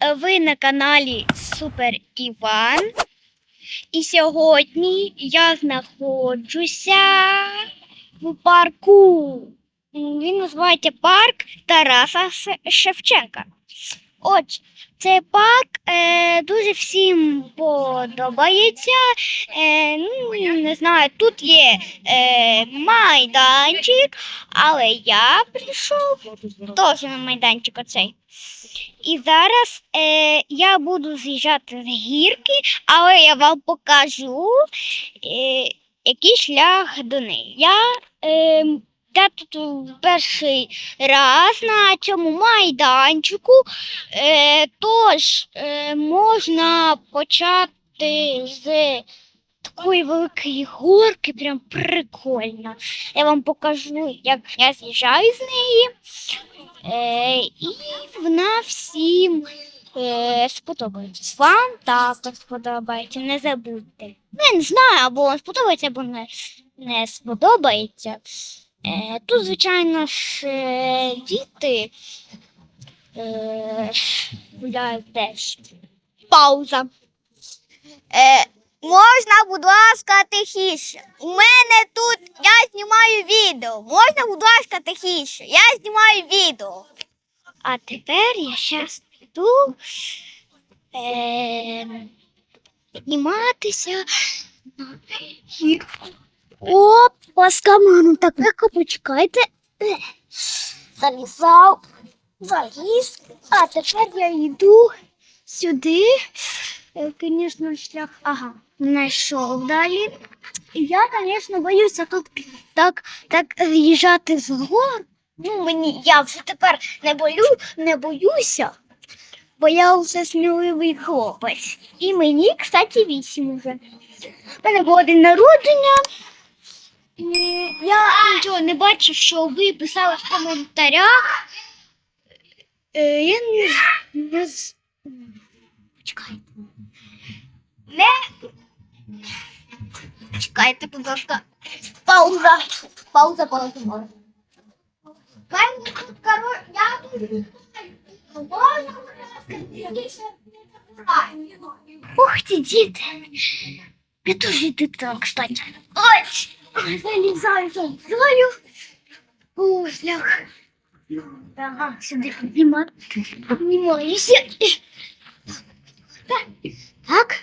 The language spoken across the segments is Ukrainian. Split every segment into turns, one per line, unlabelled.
Е, Ви на каналі Супер Іван. І сьогодні я знаходжуся в парку. Він називається парк Тараса Шевченка. От цей парк е, дуже всім подобається. Е, ну, не знаю, тут є е, майданчик, але я прийшов теж на майданчик оцей. І зараз е, я буду з'їжджати з гірки, але я вам покажу е, який шлях до неї. Я, е, я тут перший раз на цьому майданчику, е, тож е, можна почати з такої великої горки, прям прикольно. Я вам покажу, як я з'їжджаю з неї. Е, і вона всім е, сподобається. Вам також сподобається, не забудьте. Ну, не знаю, або вам сподобається, або не, не сподобається. Е, тут, звичайно ж, е, діти е, гуляють теж. Пауза. Е, можна, будь ласка, тихіше. У мене тут я знімаю відео. Можна, будь ласка, тихіше. Я знімаю відео. А тепер я зараз піду е, підніматися на з камеру, так легко почекайте. Е, Залізав, заліз. А тепер я йду сюди. Е, Звісно, шлях, ага, знайшов далі. І я, звісно, боюся тут так, так з'їжджати з гор. Ну, мені я вже тепер не болю, не боюся, бо я вже сміливий хлопець. І мені, кстати, вісім уже. У мене було день народження. Я нічого не бачив, що ви писали в коментарях. Е, я не, не з- Почекайте. Не. Чекайте, будь ласка. Пауза. Пауза, пауза, пауза. Хай мені тут, я тут. Можна, будь ласка, Ух ти, діти. Я теж дитина, кстати. Ось. Залізаю, залізаю. О, шлях. Ага, сюди піднімати. Піднімаюся. Так.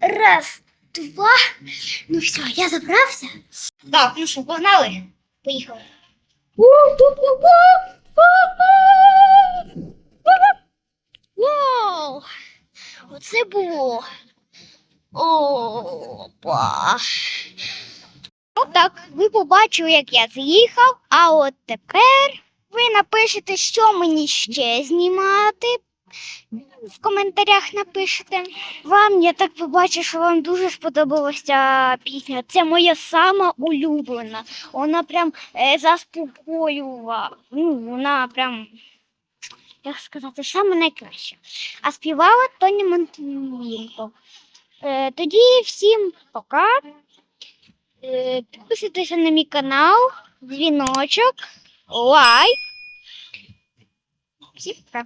Раз, два. Ну все, я забрався. Так, ну що, погнали? Поїхали. Вау! Оце було. Опа. Ну так, ви побачили, як я з'їхав, а от тепер ви напишете, що мені ще знімати. В коментарях напишете. Вам я так побачив, що вам дуже сподобалася пісня. Це моя сама улюблена. Вона прям е, заспокоювала. Ну, вона прям, як сказати, саме найкраща. А співала Тоні Монтенвінко. Е, тоді всім пока. Підписуйтеся на мій канал, дзвіночок, лайк. Всім пока.